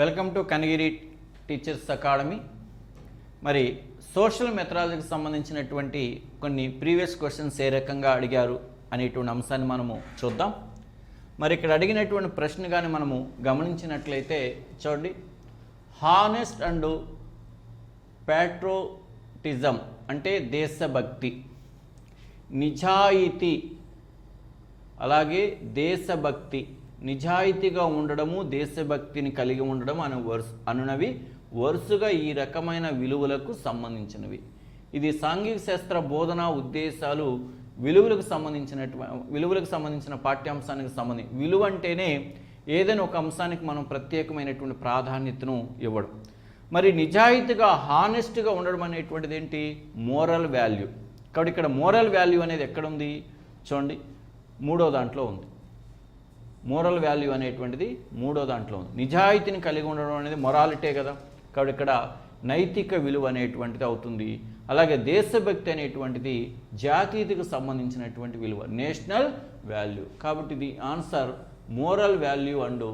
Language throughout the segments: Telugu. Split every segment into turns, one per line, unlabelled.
Welcome to Kanagiri teachers academy. మరి సోషల్ మెథడాలజీకి సంబంధించినటువంటి కొన్ని ప్రీవియస్ క్వశ్చన్స్ ఏ రకంగా అడిగారు అనేటువంటి అంశాన్ని మనము చూద్దాం. మరి ఇక్కడ అడిగినటువంటి ప్రశ్న కానీ మనము గమనించినట్లయితే చూడండి. హానెస్ట్ అండ్ ప్యాట్రోటిజం అంటే దేశభక్తి. నిజాయితీ అలాగే దేశభక్తి. నిజాయితీగా ఉండడము దేశభక్తిని కలిగి ఉండడం అనే వరుస అనునవి వరుసగా ఈ రకమైన విలువలకు సంబంధించినవి. ఇది సాంఘిక శాస్త్ర బోధనా ఉద్దేశాలు విలువలకు సంబంధించిన విలువలకు సంబంధించిన పాఠ్యాంశానికి సంబంధించి విలువ అంటేనే ఏదైనా ఒక అంశానికి మనం ప్రత్యేకమైనటువంటి ప్రాధాన్యతను ఇవ్వడం. మరి నిజాయితీగా హానెస్ట్గా ఉండడం అనేటువంటిది ఏంటి? Moral value. కాబట్టి ఇక్కడ మోరల్ వాల్యూ అనేది ఎక్కడుంది చూడండి. మూడో దాంట్లో ఉంది. మోరల్ వాల్యూ అనేటువంటిది మూడో దాంట్లో ఉంది. నిజాయితీని కలిగి ఉండడం అనేది మొరాలిటే కదా. కాబట్టి ఇక్కడ నైతిక విలువ అనేటువంటిది అవుతుంది. అలాగే దేశభక్తి అనేటువంటిది జాతీయతకు సంబంధించినటువంటి విలువ నేషనల్ వాల్యూ. కాబట్టి ఇది answer moral value and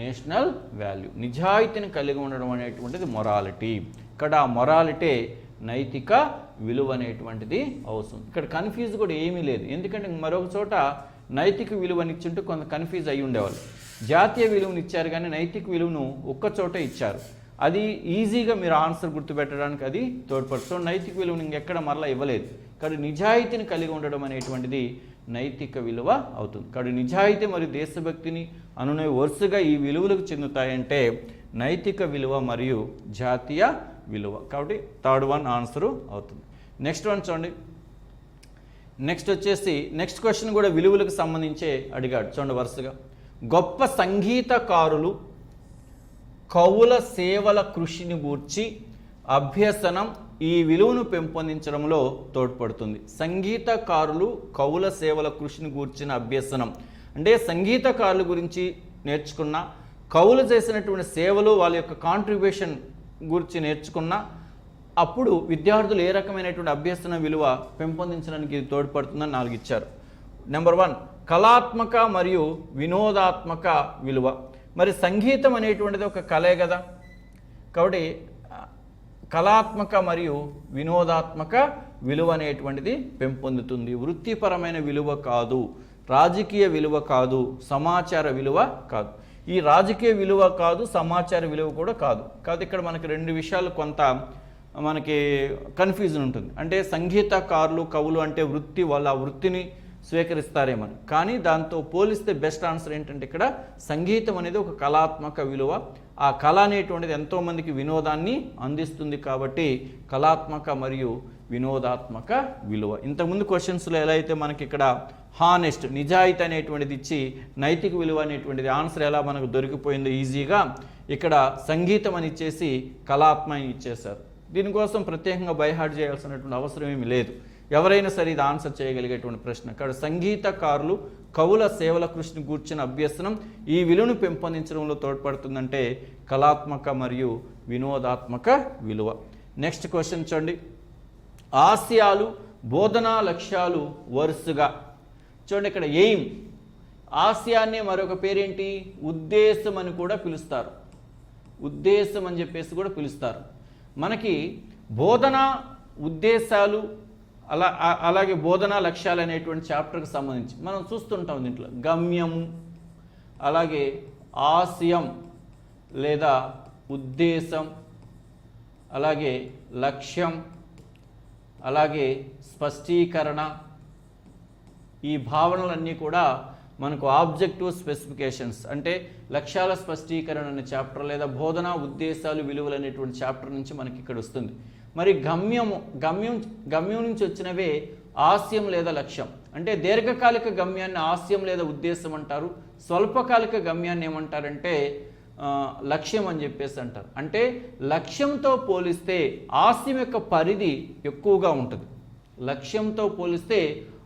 national value. నిజాయితీని కలిగి ఉండడం అనేటువంటిది మొరాలిటీ. ఇక్కడ ఆ మొరాలిటీ నైతిక విలువ అనేటువంటిది అవసరం. ఇక్కడ కన్ఫ్యూజ్ కూడా ఏమీ లేదు. ఎందుకంటే మరొక చోట నైతిక విలువనిచ్చుంటూ కొంత కన్ఫ్యూజ్ అయి ఉండేవాళ్ళు. జాతీయ విలువను ఇచ్చారు కానీ నైతిక విలువను ఒక్క చోట ఇచ్చారు. అది ఈజీగా మీరు ఆన్సర్ గుర్తుపెట్టడానికి అది తోడ్పడుతుంది. సో నైతిక విలువను ఇంకెక్కడ మరలా ఇవ్వలేదు. కానీ నిజాయితీని కలిగి ఉండడం అనేటువంటిది నైతిక విలువ అవుతుంది. కాబట్టి నిజాయితీ మరియు దేశభక్తిని అనునే వరుసగా ఈ విలువలకు చెందుతాయంటే నైతిక విలువ మరియు జాతీయ విలువ. కాబట్టి థర్డ్ వన్ ఆన్సరు అవుతుంది. నెక్స్ట్ వన్ చూడండి. నెక్స్ట్ వచ్చేసి నెక్స్ట్ క్వశ్చన్ కూడా విలువలకు సంబంధించే అడిగాడు. చూడండి వరుసగా. గొప్ప సంగీతకారులు కవుల సేవల కృషిని గూర్చి అభ్యసనం ఈ విలువను పెంపొందించడంలో తోడ్పడుతుంది. సంగీతకారులు కవుల సేవల కృషిని గూర్చిన అభ్యసనం. అంటే సంగీతకారుల గురించి నేర్చుకున్న కవులు చేసినటువంటి సేవలు వాళ్ళ యొక్క కాంట్రిబ్యూషన్ గురించి నేర్చుకున్న అప్పుడు విద్యార్థులు ఏ రకమైనటువంటి అభ్యసన విలువ పెంపొందించడానికి తోడ్పడుతుందని నాలుగు ఇచ్చారు. నెంబర్ వన్ కళాత్మక మరియు వినోదాత్మక విలువ. మరి సంగీతం అనేటువంటిది ఒక కళే కదా. కాబట్టి కళాత్మక మరియు వినోదాత్మక విలువ అనేటువంటిది పెంపొందుతుంది. వృత్తిపరమైన విలువ కాదు రాజకీయ విలువ కాదు సమాచార విలువ కాదు. ఈ రాజకీయ విలువ కాదు సమాచార విలువ కూడా కాదు. కాదు ఇక్కడ మనకు రెండు విషయాలు కొంత మనకి కన్ఫ్యూజన్ ఉంటుంది. అంటే సంగీతకారులు కవులు అంటే వృత్తి వాళ్ళ ఆ వృత్తిని స్వీకరిస్తారేమని కానీ దాంతో పోలిస్తే బెస్ట్ ఆన్సర్ ఏంటంటే ఇక్కడ సంగీతం అనేది ఒక కళాత్మక విలువ. ఆ కళ అనేటువంటిది ఎంతోమందికి వినోదాన్ని అందిస్తుంది కాబట్టి కళాత్మక మరియు వినోదాత్మక విలువ. ఇంతకుముందు క్వశ్చన్స్లో ఎలా అయితే మనకి ఇక్కడ హానెస్ట్ నిజాయితీ అనేటువంటిది ఇచ్చి నైతిక విలువ అనేటువంటిది ఆన్సర్ ఎలా మనకు దొరికిపోయిందో ఈజీగా ఇక్కడ సంగీతం అని ఇచ్చేసి కళాత్మ అని ఇచ్చేశారు. దీనికోసం ప్రత్యేకంగా బైహార్డ్ చేయాల్సినటువంటి అవసరం ఏమీ లేదు. ఎవరైనా సరే ఇది ఆన్సర్ చేయగలిగేటువంటి ప్రశ్న. ఇక్కడ సంగీతకారులు కవుల సేవల కృషిని గూర్చిన అభ్యసనం ఈ విలువను పెంపొందించడంలో తోడ్పడుతుందంటే కళాత్మక మరియు వినోదాత్మక విలువ. నెక్స్ట్ క్వశ్చన్ చూడండి. ఆశయాలు బోధనా లక్ష్యాలు వరుసగా. చూడండి ఇక్కడ ఎయిమ్. ఆశయాన్ని మరొక పేరేంటి? ఉద్దేశం అని కూడా పిలుస్తారు. ఉద్దేశం అని చెప్పేసి కూడా పిలుస్తారు. మనకి బోధన ఉద్దేశాలు అలా అలాగే బోధనా లక్ష్యాలు అనేటువంటి చాప్టర్కి సంబంధించి మనం చూస్తుంటాం దీంట్లో. గమ్యము అలాగే ఆశయం లేదా ఉద్దేశం అలాగే లక్ష్యం అలాగే స్పష్టీకరణ ఈ భావనలన్నీ కూడా మనకు ఆబ్జెక్టివ్ స్పెసిఫికేషన్స్ అంటే లక్ష్యాల స్పష్టీకరణ అనే చాప్టర్ లేదా బోధన ఉద్దేశాలు విలువలు అనేటువంటి చాప్టర్ నుంచి మనకి ఇక్కడ వస్తుంది. మరి గమ్యము గమ్యం గమ్యం నుంచి వచ్చినవే ఆశయం లేదా లక్ష్యం. అంటే దీర్ఘకాలిక గమ్యాన్ని ఆశయం లేదా ఉద్దేశం అంటారు స్వల్పకాలిక గమ్యాన్ని ఏమంటారంటే లక్ష్యం అని చెప్పేసి అంటారు. అంటే లక్ష్యంతో పోలిస్తే ఆశయం యొక్క పరిధి ఎక్కువగా ఉంటుంది. లక్ష్యంతో పోలిస్తే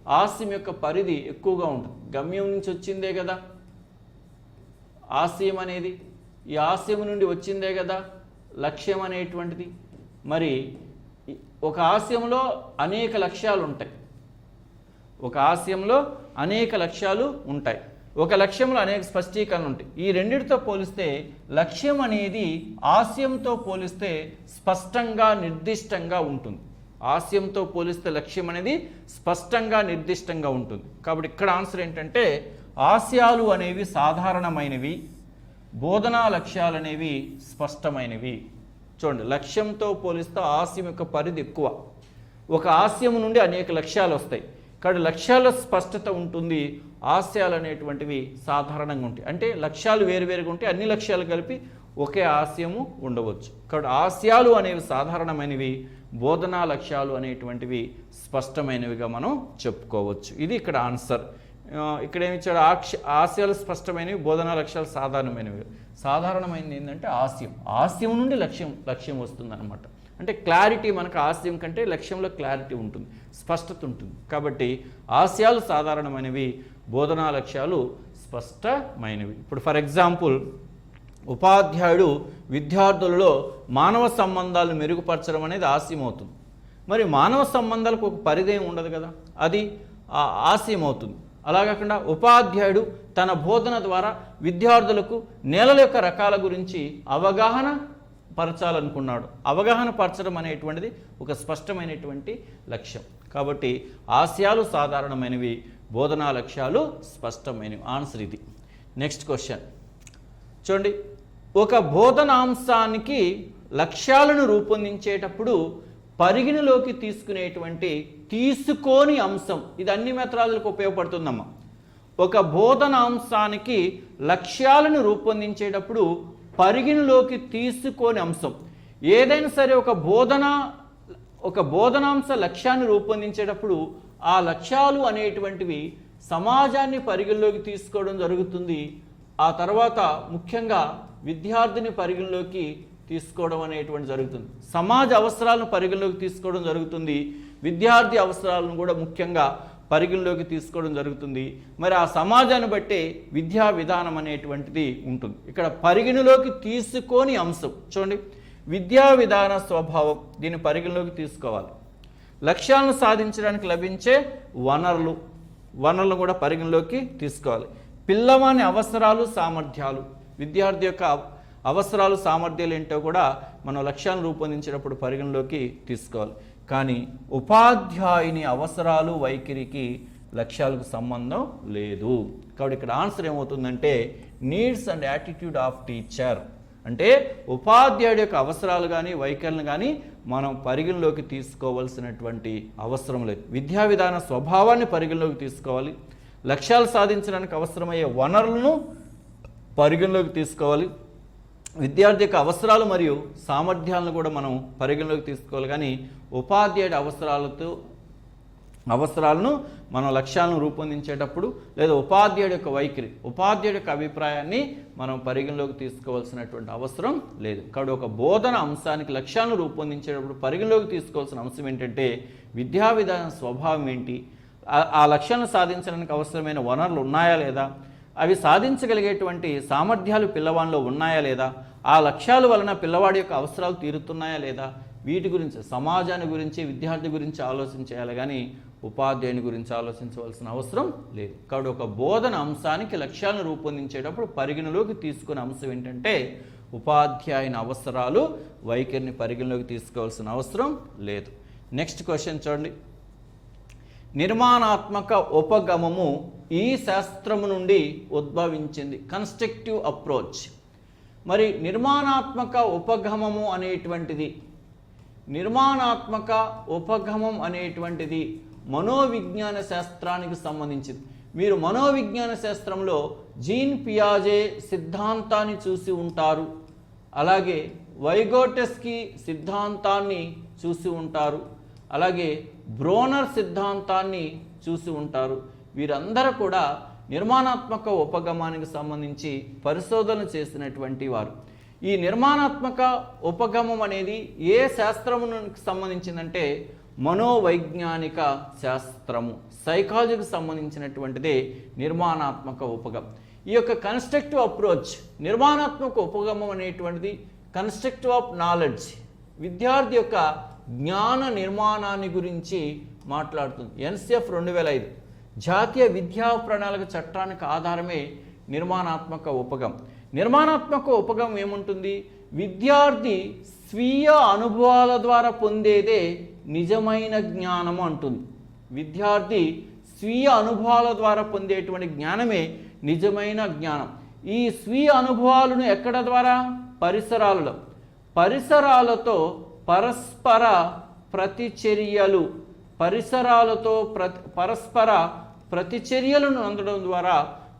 ఆశయం యొక్క పరిధి ఎక్కువగా ఉంటుంది. గమ్యం నుంచి వచ్చిందే కదా. ఆశయం అనేది ఈ ఆశయం నుండి వచ్చిందే కదా. లక్ష్యం అనేటువంటిది. మరి ఒక ఆశయంలో అనేక లక్ష్యాలు ఉంటాయి. ఒక ఆశయంలో అనేక లక్ష్యాలు ఉంటాయి. ఒక లక్ష్యంలో అనేక స్పష్టీకరణలు ఉంటాయి. ఈ రెండిటితో పోలిస్తే లక్ష్యం అనేది ఆశయంతో పోలిస్తే స్పష్టంగా నిర్దిష్టంగా ఉంటుంది. ఆశయంతో పోలిస్తే లక్ష్యం అనేది స్పష్టంగా నిర్దిష్టంగా ఉంటుంది. కాబట్టి ఇక్కడ ఆన్సర్ ఏంటంటే ఆశయాలు అనేవి సాధారణమైనవి బోధనా లక్ష్యాలు అనేవి స్పష్టమైనవి. చూడండి లక్ష్యంతో పోలిస్తే ఆశయం యొక్క పరిధి ఎక్కువ. ఒక ఆశయం నుండి అనేక లక్ష్యాలు వస్తాయి. కాబట్టి లక్ష్యాల స్పష్టత ఉంటుంది ఆశయాలు అనేటువంటివి సాధారణంగా ఉంటాయి. అంటే లక్ష్యాలు వేరువేరుగా ఉంటాయి అన్ని లక్ష్యాలు కలిపి ఒకే ఆశయము ఉండవచ్చు. కాబట్టి ఆశయాలు అనేవి సాధారణమైనవి బోధనా లక్ష్యాలు అనేటువంటివి స్పష్టమైనవిగా మనం చెప్పుకోవచ్చు. ఇది ఇక్కడ ఆన్సర్. ఇక్కడ ఏమి ఇచ్చాడు? ఆక్ష ఆశయాలు స్పష్టమైనవి బోధనా లక్ష్యాలు సాధారణమైనవి. సాధారణమైనది ఏంటంటే ఆశయం. ఆశయం నుండి లక్ష్యం లక్ష్యం వస్తుందన్నమాట. అంటే క్లారిటీ మనకు ఆశయం కంటే లక్ష్యంలో క్లారిటీ ఉంటుంది స్పష్టత ఉంటుంది. కాబట్టి ఆశయాలు సాధారణమైనవి బోధనా లక్ష్యాలు స్పష్టమైనవి. ఇప్పుడు ఫర్ ఎగ్జాంపుల్ ఉపాధ్యాయుడు విద్యార్థులలో మానవ సంబంధాలను మెరుగుపరచడం అనేది ఆశయం అవుతుంది మరి మానవ సంబంధాలకు ఒక పరిధేయం ఉండదు కదా? అది ఆశయమవుతుంది. ఆశయం అవుతుంది అలా కాకుండా ఉపాధ్యాయుడు తన బోధన ద్వారా విద్యార్థులకు నేలల యొక్క రకాల గురించి అవగాహన పరచాలనుకున్నాడు. అవగాహన పరచడం అనేటువంటిది ఒక స్పష్టమైనటువంటి లక్ష్యం. కాబట్టి ఆశయాలు సాధారణమైనవి బోధనా లక్ష్యాలు స్పష్టమైనవి. ఆన్సర్ ఇది. నెక్స్ట్ క్వశ్చన్ చూడండి. ఒక బోధనాంశానికి లక్ష్యాలను రూపొందించేటప్పుడు పరిగణలోకి తీసుకునేటువంటి తీసుకోని అంశం. ఇది అన్ని మెత్రాలకు ఉపయోగపడుతుందమ్మా. ఒక బోధనాంశానికి లక్ష్యాలను రూపొందించేటప్పుడు పరిగణలోకి తీసుకోని అంశం. ఏదైనా సరే ఒక బోధన ఒక బోధనాంశ లక్ష్యాన్ని రూపొందించేటప్పుడు ఆ లక్ష్యాలు అనేటువంటివి సమాజాన్ని పరిగణలోకి తీసుకోవడం జరుగుతుంది. ఆ తర్వాత ముఖ్యంగా విద్యార్థిని పరిగణలోకి తీసుకోవడం అనేటువంటి జరుగుతుంది. సమాజ అవసరాలను పరిగణలోకి తీసుకోవడం జరుగుతుంది. విద్యార్థి అవసరాలను కూడా ముఖ్యంగా పరిగణలోకి తీసుకోవడం జరుగుతుంది. మరి ఆ సమాజాన్ని బట్టే విద్యా విధానం అనేటువంటిది ఉంటుంది. ఇక్కడ పరిగణలోకి తీసుకొని అంశం. చూడండి. విద్యా విధాన స్వభావం దీన్ని పరిగణలోకి తీసుకోవాలి. లక్ష్యాలను సాధించడానికి లభించే వనరులు. వనరులను కూడా పరిగణలోకి తీసుకోవాలి. పిల్లవాని అవసరాలు సామర్థ్యాలు. విద్యార్థి యొక్క అవసరాలు సామర్థ్యాలు ఏంటో కూడా మనం లక్ష్యాలను రూపొందించేటప్పుడు పరిగణలోకి తీసుకోవాలి. కానీ ఉపాధ్యాయుని అవసరాలు వైఖరికి లక్ష్యాలకు సంబంధం లేదు. కాబట్టి ఇక్కడ ఆన్సర్ ఏమవుతుందంటే needs and attitude of teacher. అంటే ఉపాధ్యాయుడి యొక్క అవసరాలు కానీ వైఖరిని కానీ మనం పరిగణలోకి తీసుకోవాల్సినటువంటి అవసరం లేదు. విద్యా విధాన స్వభావాన్ని పరిగణలోకి తీసుకోవాలి. లక్ష్యాలు సాధించడానికి అవసరమయ్యే వనరులను పరిగణలోకి తీసుకోవాలి. విద్యార్థి యొక్క అవసరాలు మరియు సామర్థ్యాలను కూడా మనం పరిగణలోకి తీసుకోవాలి. కానీ ఉపాధ్యాయుడి అవసరాలతో అవసరాలను మనం లక్ష్యాలను రూపొందించేటప్పుడు లేదా ఉపాధ్యాయుడి యొక్క వైఖరి ఉపాధ్యాయుడి యొక్క అభిప్రాయాన్ని మనం పరిగణలోకి తీసుకోవాల్సినటువంటి అవసరం లేదు. కాబట్టి ఒక బోధన అంశానికి లక్ష్యాలను రూపొందించేటప్పుడు పరిగణలోకి తీసుకోవాల్సిన అంశం ఏంటంటే విద్యా విధాన స్వభావం ఏంటి? ఆ- ఆ లక్ష్యాలను సాధించడానికి అవసరమైన వనరులు ఉన్నాయా లేదా? అవి సాధించగలిగేటువంటి సామర్థ్యాలు పిల్లవాడిలో ఉన్నాయా లేదా? ఆ లక్ష్యాల వలన పిల్లవాడి యొక్క అవసరాలు తీరుతున్నాయా లేదా? వీటి గురించి సమాజాన్ని గురించి విద్యార్థి గురించి ఆలోచించేయాలి కానీ ఉపాధ్యాయుని గురించి ఆలోచించవలసిన అవసరం లేదు. కాబట్టి ఒక బోధన అంశానికి లక్ష్యాలను రూపొందించేటప్పుడు పరిగణలోకి తీసుకునే అంశం ఏంటంటే ఉపాధ్యాయుని అవసరాలు వైఖరిని పరిగణలోకి తీసుకోవాల్సిన అవసరం లేదు. నెక్స్ట్ క్వశ్చన్ చూడండి. నిర్మాణాత్మక ఉపగమము ఈ శాస్త్రము నుండి ఉద్భవించింది. కన్స్ట్రక్టివ్ అప్రోచ్ మరి నిర్మాణాత్మక ఉపగమము అనేటువంటిది. నిర్మాణాత్మక ఉపగమం అనేటువంటిది మనోవిజ్ఞాన శాస్త్రానికి సంబంధించింది. మీరు మనోవిజ్ఞాన శాస్త్రంలో జీన్ పియాజే సిద్ధాంతాన్ని చూసి ఉంటారు. అలాగే వైగోటెస్కి సిద్ధాంతాన్ని చూసి ఉంటారు. అలాగే బ్రోనర్ సిద్ధాంతాన్ని చూసి ఉంటారు. వీరందరూ కూడా నిర్మాణాత్మక ఉపగమానికి సంబంధించి పరిశోధన చేసినటువంటి వారు. ఈ నిర్మాణాత్మక ఉపగమం అనేది ఏ శాస్త్రమునికి సంబంధించిందంటే మనోవైజ్ఞానిక శాస్త్రము. సైకాలజీకి సంబంధించినటువంటిదే నిర్మాణాత్మక ఉపగమం. ఈ యొక్క కన్స్ట్రక్టివ్ అప్రోచ్ నిర్మాణాత్మక ఉపగమం అనేటువంటిది కన్స్ట్రక్టివ్ ఆఫ్ నాలెడ్జ్. విద్యార్థి యొక్క జ్ఞాన నిర్మాణాన్ని గురించి మాట్లాడుతుంది. ఎన్సిఎఫ్ రెండు వేల ఐదు. జాతీయ విద్యా ప్రణాళిక చట్టానికి ఆధారమే నిర్మాణాత్మక ఉపగం. నిర్మాణాత్మక ఉపగం ఏముంటుంది? విద్యార్థి స్వీయ అనుభవాల ద్వారా పొందేదే నిజమైన జ్ఞానము అంటుంది. విద్యార్థి స్వీయ అనుభవాల ద్వారా పొందేటువంటి జ్ఞానమే నిజమైన జ్ఞానం. ఈ స్వీయ అనుభవాలను ఎక్కడ ద్వారా? పరిసరాలలో. పరిసరాలతో పరస్పర ప్రతిచర్యలు. పరిసరాలతో ప్రతి పరస్పర ప్రతిచర్యలను అందడం ద్వారా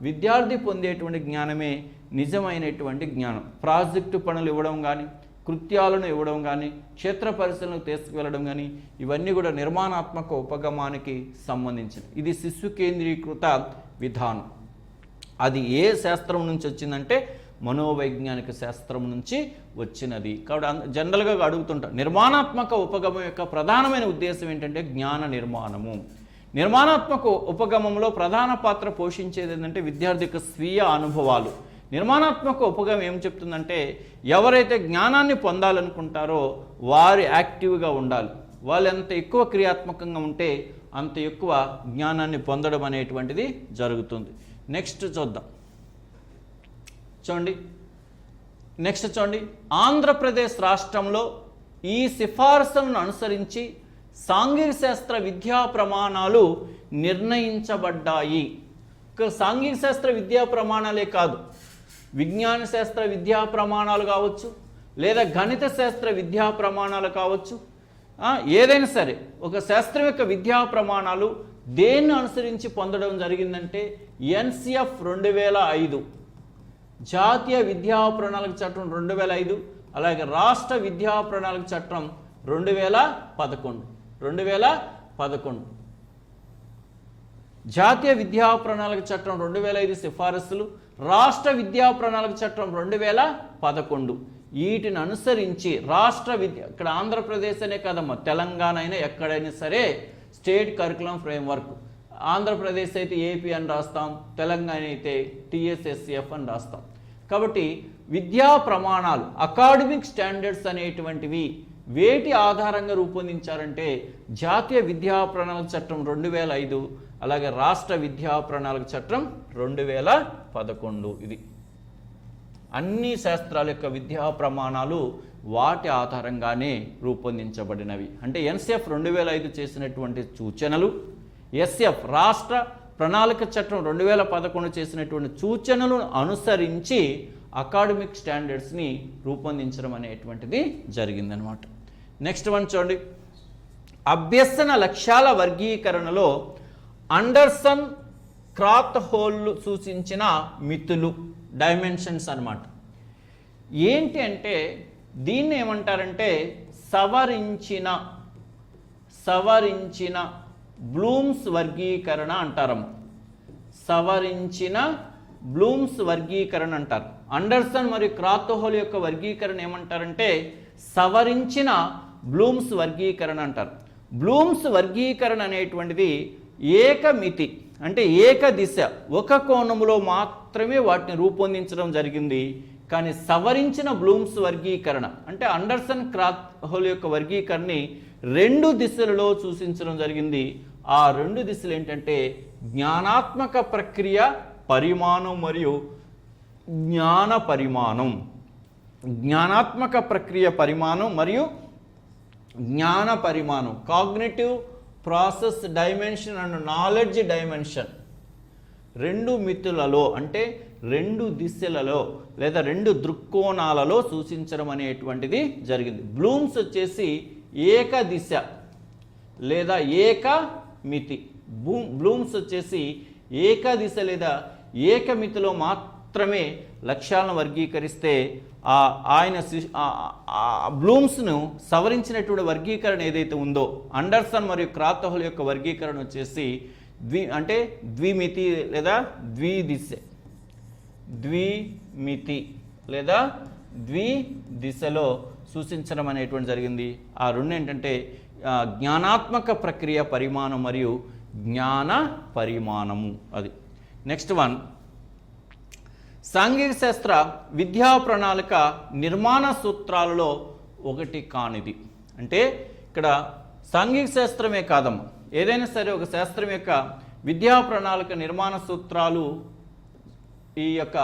విద్యార్థి పొందేటువంటి జ్ఞానమే నిజమైనటువంటి జ్ఞానం. ప్రాజెక్టు పనులు ఇవ్వడం కానీ కృత్యాలను ఇవ్వడం కానీ క్షేత్ర పరిశీలనకు తీసుకువెళ్ళడం కానీ ఇవన్నీ కూడా నిర్మాణాత్మక ఉపగమానికి సంబంధించినవి. ఇది శిశు కేంద్రీకృత విధానం. అది ఏ శాస్త్రం నుంచి వచ్చిందంటే మనోవైజ్ఞానిక శాస్త్రం నుంచి వచ్చినది. కాబట్టి జనరల్గా అడుగుతుంటారు నిర్మాణాత్మక ఉపగమం యొక్క ప్రధానమైన ఉద్దేశం ఏంటంటే జ్ఞాన నిర్మాణము. నిర్మాణాత్మక ఉపగమంలో ప్రధాన పాత్ర పోషించేది ఏంటంటే విద్యార్థి యొక్క స్వీయ అనుభవాలు. నిర్మాణాత్మక ఉపగమం ఏం చెప్తుందంటే ఎవరైతే జ్ఞానాన్ని పొందాలనుకుంటారో వారు యాక్టివ్గా ఉండాలి. వాళ్ళు ఎంత ఎక్కువ క్రియాత్మకంగా ఉంటే అంత ఎక్కువ జ్ఞానాన్ని పొందడం అనేటువంటిది జరుగుతుంది. నెక్స్ట్ చూద్దాం. చూడండి. నెక్స్ట్ చూడండి. ఆంధ్రప్రదేశ్ రాష్ట్రంలో ఈ సిఫార్సులను అనుసరించి సాంఘిక శాస్త్ర విద్యా ప్రమాణాలు నిర్ణయించబడ్డాయి. సాంఘిక శాస్త్ర విద్యా ప్రమాణాలే కాదు. విజ్ఞాన శాస్త్ర విద్యా ప్రమాణాలు కావచ్చు లేదా గణిత శాస్త్ర విద్యా ప్రమాణాలు కావచ్చు ఏదైనా సరే ఒక శాస్త్రం యొక్క విద్యా ప్రమాణాలు దేన్ని అనుసరించి పొందడం జరిగిందంటే ఎన్సిఎఫ్ రెండు వేల ఐదు జాతీయ విద్యా ప్రణాళిక చట్టం రెండు వేల ఐదు అలాగే రాష్ట్ర విద్యా ప్రణాళిక చట్టం రెండు వేల పదకొండు. రెండు వేల పదకొండు. జాతీయ విద్యా ప్రణాళిక చట్టం రెండు వేల ఐదు సిఫారసులు రాష్ట్ర విద్యా ప్రణాళిక చట్టం రెండు వేల పదకొండు. వీటిని అనుసరించి రాష్ట్ర విద్య ఇక్కడ ఆంధ్రప్రదేశ్ అనే కదమ్మా తెలంగాణ అయినా ఎక్కడైనా సరే స్టేట్ కరికులం ఫ్రేమ్వర్క్. ఆంధ్రప్రదేశ్ అయితే ఏపీ అని రాస్తాం తెలంగాణ అయితే టీఎస్ఎస్సిఎఫ్ అని రాస్తాం. కాబట్టి విద్యా ప్రమాణాలు అకాడమిక్ స్టాండర్డ్స్ అనేటువంటివి వేటి ఆధారంగా రూపొందించారంటే జాతీయ విద్యా ప్రణాళిక చట్టం రెండు వేల ఐదు అలాగే రాష్ట్ర విద్యా ప్రణాళిక చట్టం రెండు వేల పదకొండు ఇది. అన్ని శాస్త్రాల యొక్క విద్యా ప్రమాణాలు వాటి ఆధారంగానే రూపొందించబడినవి. అంటే ఎన్సిఎఫ్ రెండు వేల ఐదు చేసినటువంటి సూచనలు ఎస్ఎఫ్ రాష్ట్ర ప్రణాళిక చట్టం రెండు వేల పదకొండు చేసినటువంటి సూచనలను అనుసరించి అకాడమిక్ స్టాండర్డ్స్ని రూపొందించడం అనేటువంటిది జరిగిందనమాట. నెక్స్ట్ వన్ చూడండి. అభ్యసన లక్ష్యాల వర్గీకరణలో అండర్సన్ క్రాత్ హోల్లు సూచించిన మితులు డైమెన్షన్స్ అన్నమాట. ఏంటి అంటే దీన్ని ఏమంటారంటే సవరించిన సవరించిన బ్లూమ్స్ వర్గీకరణ అంటారమ్మ సవరించిన బ్లూమ్స్ వర్గీకరణ అంటారు. అండర్సన్ మరియు క్రాతోహోల్ యొక్క వర్గీకరణ ఏమంటారంటే సవరించిన బ్లూమ్స్ వర్గీకరణ అంటారు. బ్లూమ్స్ వర్గీకరణ అనేటువంటిది ఏకమితి అంటే ఏక దిశ ఒక కోణంలో మాత్రమే వాటిని రూపొందించడం జరిగింది. కానీ సవరించిన బ్లూమ్స్ వర్గీకరణ అంటే అండర్సన్ క్రాత్ హోల్ యొక్క వర్గీకరణని రెండు దిశలలో సూచించడం జరిగింది. ఆ రెండు దిశలు ఏంటంటే జ్ఞానాత్మక ప్రక్రియ పరిమాణం మరియు జ్ఞాన పరిమాణం. జ్ఞానాత్మక ప్రక్రియ పరిమాణం మరియు జ్ఞాన పరిమాణం cognitive process dimension and knowledge dimension రెండు మితులలో అంటే రెండు దిశలలో లేదా రెండు దృక్కోణాలలో సూచించడం అనేటువంటిది జరిగింది. బ్లూమ్స్ వచ్చేసి ఏక దిశ లేదా ఏక మితి. బూ బ్లూమ్స్ వచ్చేసి ఏక దిశ లేదా ఏకమితిలో మాత్రమే లక్ష్యాలను వర్గీకరిస్తే ఆయన బ్లూమ్స్ను సవరించినటువంటి వర్గీకరణ ఏదైతే ఉందో అండర్సన్ మరియు క్రాతహుల్ యొక్క వర్గీకరణ వచ్చేసి ద్వి అంటే ద్విమితి లేదా ద్విదిశ. ద్విమితి లేదా ద్వి దిశలో సూచించడం అనేటువంటి జరిగింది. ఆ రెండు ఏంటంటే జ్ఞానాత్మక ప్రక్రియ పరిమాణం మరియు జ్ఞాన పరిమాణము. అది. Next one. సాంఘిక శాస్త్ర విద్యా ప్రణాళిక నిర్మాణ సూత్రాలలో ఒకటి కానిది. అంటే ఇక్కడ సాంఘిక శాస్త్రమే కాదమ్మ. ఏదైనా సరే ఒక శాస్త్రం యొక్క విద్యా ప్రణాళిక నిర్మాణ సూత్రాలు ఈ యొక్క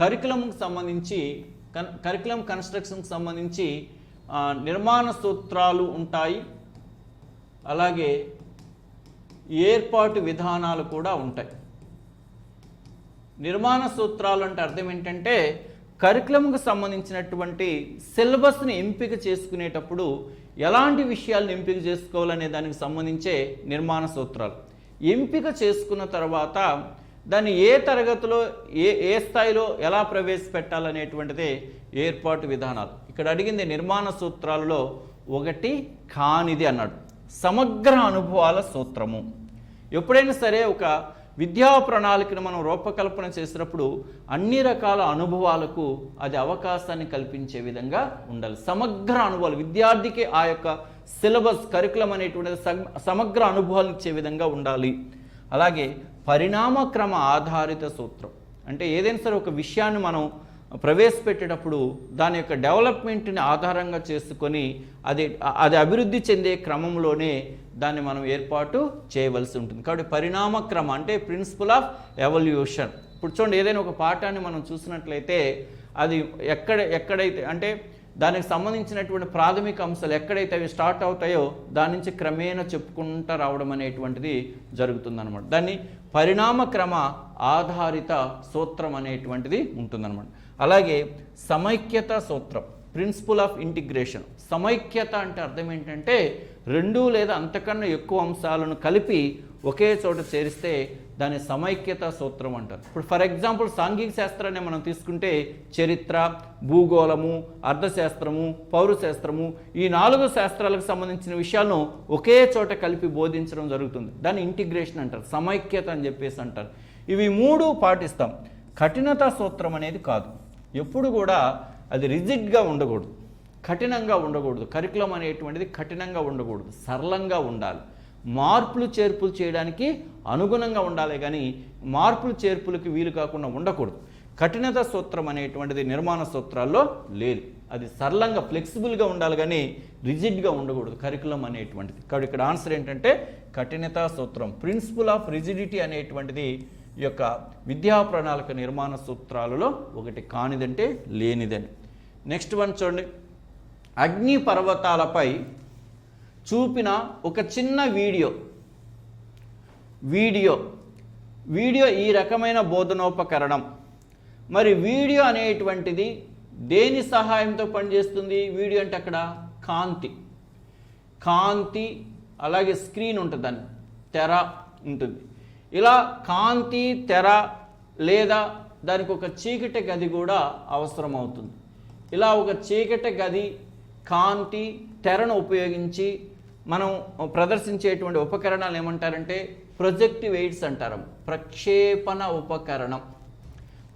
కరికులంకి సంబంధించి కన్ కరికులం కన్స్ట్రక్షన్కి సంబంధించి నిర్మాణ సూత్రాలు ఉంటాయి. అలాగే ఏర్పాటు విధానాలు కూడా ఉంటాయి. నిర్మాణ సూత్రాలు అంటే అర్థం ఏంటంటే కరికులంకు సంబంధించినటువంటి సిలబస్ని ఎంపిక చేసుకునేటప్పుడు ఎలాంటి విషయాలను ఎంపిక చేసుకోవాలనే దానికి సంబంధించే నిర్మాణ సూత్రాలు. ఎంపిక చేసుకున్న తర్వాత దాన్ని ఏ తరగతిలో ఏ ఏ స్థాయిలో ఎలా ప్రవేశపెట్టాలనేటువంటిదే ఏర్పాటు విధానాలు. ఇక్కడ అడిగింది నిర్మాణ సూత్రాలలో ఒకటి కానిది అన్నాడు. సమగ్ర అనుభవాల సూత్రము. ఎప్పుడైనా సరే ఒక విద్యా ప్రణాళికను మనం రూపకల్పన చేసినప్పుడు అన్ని రకాల అనుభవాలకు అది అవకాశాన్ని కల్పించే విధంగా ఉండాలి. సమగ్ర అనుభవాలు విద్యార్థికి ఆ యొక్క సిలబస్ కరికులం అనేటువంటిది సమగ్ర అనుభవాలు ఇచ్చే విధంగా ఉండాలి. అలాగే పరిణామక్రమ ఆధారిత సూత్రం. అంటే ఏదైనా సరే ఒక విషయాన్ని మనం ప్రవేశపెట్టేటప్పుడు దాని యొక్క డెవలప్మెంట్ని ఆధారంగా చేసుకొని అది అది అభివృద్ధి చెందే క్రమంలోనే దాన్ని మనం ఏర్పాటు చేయవలసి ఉంటుంది. కాబట్టి పరిణామక్రమం అంటే ప్రిన్సిపల్ ఆఫ్ ఎవల్యూషన్ ఇప్పుడు చూడండి ఏదైనా ఒక పాఠాన్ని మనం చూసినట్లయితే అది ఎక్కడ ఎక్కడైతే అంటే దానికి సంబంధించినటువంటి ప్రాథమిక అంశాలు ఎక్కడైతే అవి స్టార్ట్ అవుతాయో దాని నుంచి క్రమేణా చెప్పుకుంటూ రావడం అనేటువంటిది జరుగుతుందన్నమాట. దాన్ని పరిణామక్రమ ఆధారిత సూత్రం అనేటువంటిది ఉంటుందన్నమాట. అలాగే సమైక్యత సూత్రం. ప్రిన్సిపల్ ఆఫ్ ఇంటిగ్రేషన్ సమైక్యత అంటే అర్థం ఏంటంటే రెండు లేదా అంతకన్నా ఎక్కువ అంశాలను కలిపి ఒకే చోట చేరిస్తే దాని సమైక్యత సూత్రం అంటారు. ఇప్పుడు ఫర్ ఎగ్జాంపుల్ సాంఘిక శాస్త్రాన్ని మనం తీసుకుంటే చరిత్ర భూగోళము అర్థశాస్త్రము పౌరశాస్త్రము ఈ నాలుగు శాస్త్రాలకు సంబంధించిన విషయాలను ఒకే చోట కలిపి బోధించడం జరుగుతుంది. దాన్ని ఇంటిగ్రేషన్ అంటారు. సమైక్యత అని చెప్పేసి అంటారు. ఇవి మూడు పాటిస్తాం. కఠినత సూత్రం అనేది కాదు. ఎప్పుడు కూడా అది రిజిడ్గా ఉండకూడదు. కఠినంగా ఉండకూడదు. కరికులం అనేటువంటిది కఠినంగా ఉండకూడదు. సరళంగా ఉండాలి. మార్పులు చేర్పులు చేయడానికి అనుగుణంగా ఉండాలి కానీ మార్పులు చేర్పులకి వీలు కాకుండా ఉండకూడదు. కఠినత సూత్రం అనేటువంటిది నిర్మాణ సూత్రాల్లో లేదు. అది సరళంగా ఫ్లెక్సిబుల్గా ఉండాలి కానీ రిజిడ్గా ఉండకూడదు. కరికులం అనేటువంటిది. కాబట్టి ఇక్కడ ఆన్సర్ ఏంటంటే కఠినత సూత్రం. ప్రిన్సిపల్ ఆఫ్ రిజిడిటీ అనేటువంటిది యొక్క విద్యా ప్రణాళిక నిర్మాణ సూత్రాలలో ఒకటి కానిదంటే లేనిదని. నెక్స్ట్ వన్ చూడండి. అగ్ని పర్వతాలపై చూపిన ఒక చిన్న వీడియో. వీడియో. వీడియో ఈ రకమైన బోధనోపకరణం. మరి వీడియో అనేటువంటిది దేని సహాయంతో పనిచేస్తుంది? వీడియో అంటే అక్కడ కాంతి. కాంతి అలాగే స్క్రీన్ ఉంటుంది దాన్ని. తెర ఉంటుంది. ఇలా కాంతి తెర లేదా దానికి ఒక చీకటి గది కూడా అవసరం అవుతుంది ఇలా ఒక చీకటి గది కాంతి తెరను ఉపయోగించి మనం ప్రదర్శించేటువంటి ఉపకరణాలు ఏమంటారంటే ప్రొజెక్టివ్ ఎయిడ్స్ అంటారు. ప్రక్షేపణ ఉపకరణం.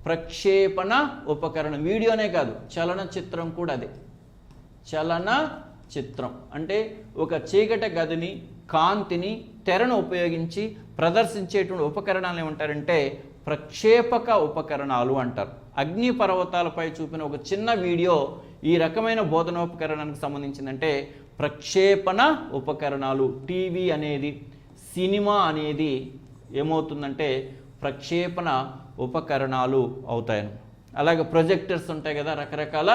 ప్రక్షేపణ ఉపకరణం. వీడియోనే కాదు చలనచిత్రం కూడా అదే. చలన చిత్రం అంటే ఒక చీకట గదిని కాంతిని తెరను ఉపయోగించి ప్రదర్శించేటువంటి ఉపకరణాలు ఏమంటారంటే ప్రక్షేపక ఉపకరణాలు అంటారు. అగ్ని పర్వతాలపై చూపిన ఒక చిన్న వీడియో ఈ రకమైన బోధనోపకరణానికి సంబంధించిందంటే ప్రక్షేపణ ఉపకరణాలు. టీవీ అనేది సినిమా అనేది ఏమవుతుందంటే ప్రక్షేపణ ఉపకరణాలు అవుతాయని. అలాగే ప్రొజెక్టర్స్ ఉంటాయి కదా రకరకాల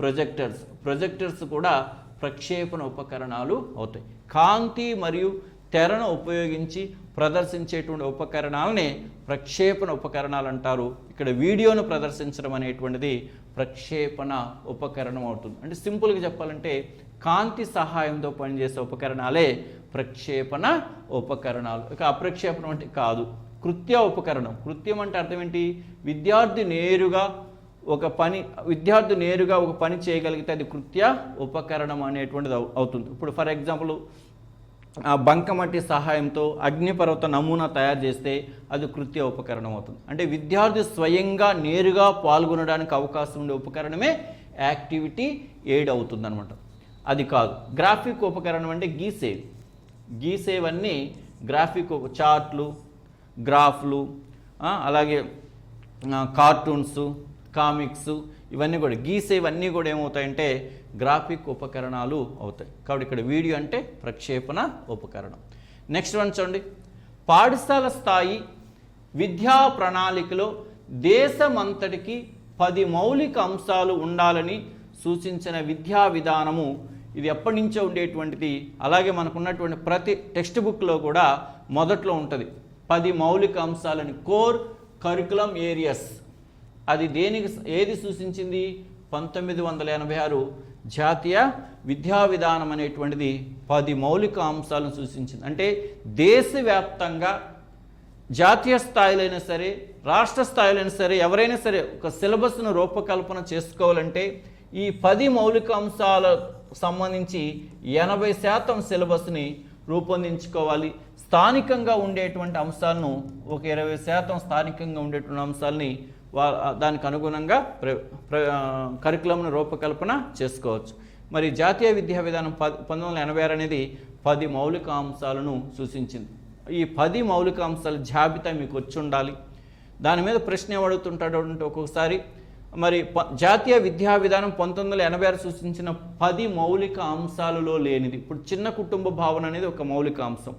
ప్రొజెక్టర్స్. ప్రొజెక్టర్స్ కూడా ప్రక్షేపణ ఉపకరణాలు అవుతాయి. కాంతి మరియు తెరను ఉపయోగించి ప్రదర్శించేటువంటి ఉపకరణాలని ప్రక్షేపణ ఉపకరణాలు అంటారు. ఇక్కడ వీడియోను ప్రదర్శించడం అనేటువంటిది ప్రక్షేపణ ఉపకరణం అవుతుంది. అంటే సింపుల్గా చెప్పాలంటే కాంతి సహాయంతో పనిచేసే ఉపకరణాలే ప్రక్షేపణ ఉపకరణాలు. ఇక అప్రక్షేపణం అంటే కాదు కృత్య ఉపకరణం. కృత్యం అంటే అర్థం ఏంటి? విద్యార్థి నేరుగా ఒక పని విద్యార్థి నేరుగా ఒక పని చేయగలిగితే అది కృత్య ఉపకరణం అనేటువంటిది అవుతుంది. ఇప్పుడు ఫర్ ఎగ్జాంపుల్ బంకమట్టి సహాయంతో అగ్నిపర్వత నమూనా తయారు చేస్తే అది కృత్య ఉపకరణం అవుతుంది. అంటే విద్యార్థి స్వయంగా నేరుగా పాల్గొనడానికి అవకాశం ఉండే ఉపకరణమే యాక్టివిటీ ఎయిడ్ అవుతుంది అనమాట అది కాదు. గ్రాఫిక్ ఉపకరణం అంటే గీసేవి గీసేవన్నీ గ్రాఫిక్ చార్ట్లు గ్రాఫ్లు అలాగే కార్టూన్స్ కామిక్స్ ఇవన్నీ కూడా. గీసేవన్నీ కూడా ఏమవుతాయంటే గ్రాఫిక్ ఉపకరణాలు అవుతాయి. కాబట్టి ఇక్కడ వీడియో అంటే ప్రక్షేపణ ఉపకరణం. నెక్స్ట్ వన్ చూడండి. పాఠశాల స్థాయి విద్యా ప్రణాళికలో దేశమంతటికి పది మౌలిక అంశాలు ఉండాలని సూచించిన విద్యా విధానము ఇది ఎప్పటి నుంచో ఉండేటువంటిది. అలాగే మనకున్నటువంటి ప్రతి టెక్స్ట్ బుక్లో కూడా మొదట్లో ఉంటుంది. పది మౌలిక అంశాలని. Core curriculum areas. అది దేనికి ఏది సూచించింది? పంతొమ్మిది వందల ఎనభై ఆరు జాతీయ విద్యా విధానం అనేటువంటిది పది మౌలిక అంశాలను సూచించింది. అంటే దేశవ్యాప్తంగా జాతీయ స్థాయిలైనా సరే రాష్ట్ర స్థాయిలైనా సరే ఎవరైనా సరే ఒక సిలబస్ను రూపకల్పన చేసుకోవాలంటే ఈ పది మౌలిక అంశాల సంబంధించి ఎనభై శాతం సిలబస్ని రూపొందించుకోవాలి. స్థానికంగా ఉండేటువంటి అంశాలను ఒక ఇరవై శాతం స్థానికంగా ఉండేటువంటి అంశాలని వా దానికి అనుగుణంగా ప్ర ప్ర కరికులంను రూపకల్పన చేసుకోవచ్చు. మరి జాతీయ విద్యా విధానం ప పంతొమ్మిది వందల ఎనభై ఆరు అనేది పది మౌలిక అంశాలను సూచించింది. ఈ పది మౌలిక అంశాల జాబితా మీకు వచ్చి ఉండాలి. దాని మీద ప్రశ్న ఏమడుగుతుంటాడు అంటే ఒక్కొక్కసారి మరి ప- జాతీయ విద్యా విధానం పంతొమ్మిది వందల ఎనభై ఆరు సూచించిన పది మౌలిక అంశాలలో లేనిది. ఇప్పుడు చిన్న కుటుంబ భావన అనేది ఒక మౌలిక అంశం.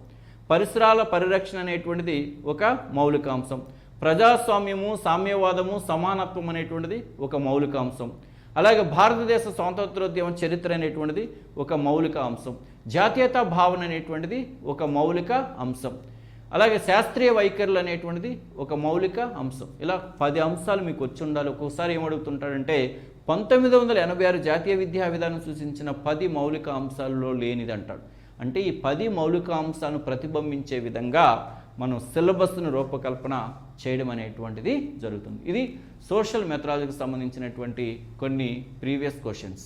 పరిసరాల పరిరక్షణ అనేటువంటిది ఒక మౌలిక అంశం. ప్రజాస్వామ్యము సామ్యవాదము సమానత్వం అనేటువంటిది ఒక మౌలిక అంశం. అలాగే భారతదేశ స్వాతంత్రోద్యమ చరిత్ర అనేటువంటిది ఒక మౌలిక అంశం. జాతీయతా భావన అనేటువంటిది ఒక మౌలిక అంశం. అలాగే శాస్త్రీయ వైఖరులు అనేటువంటిది ఒక మౌలిక అంశం. ఇలా పది అంశాలు మీకు వచ్చి ఉండాలి. ఒక్కోసారి ఏమడుగుతుంటాడంటే పంతొమ్మిది వందల ఎనభై ఆరు జాతీయ విద్యా విధానం సూచించిన పది మౌలిక అంశాలలో లేనిది అంటాడు అంటే ఈ పది మౌలిక అంశాలను ప్రతిబింబించే విధంగా మనం సిలబస్ను రూపకల్పన చేయడం అనేటువంటిది జరుగుతుంది. ఇది సోషల్ మెథడాలజీకి సంబంధించినటువంటి కొన్ని ప్రీవియస్ క్వశ్చన్స్.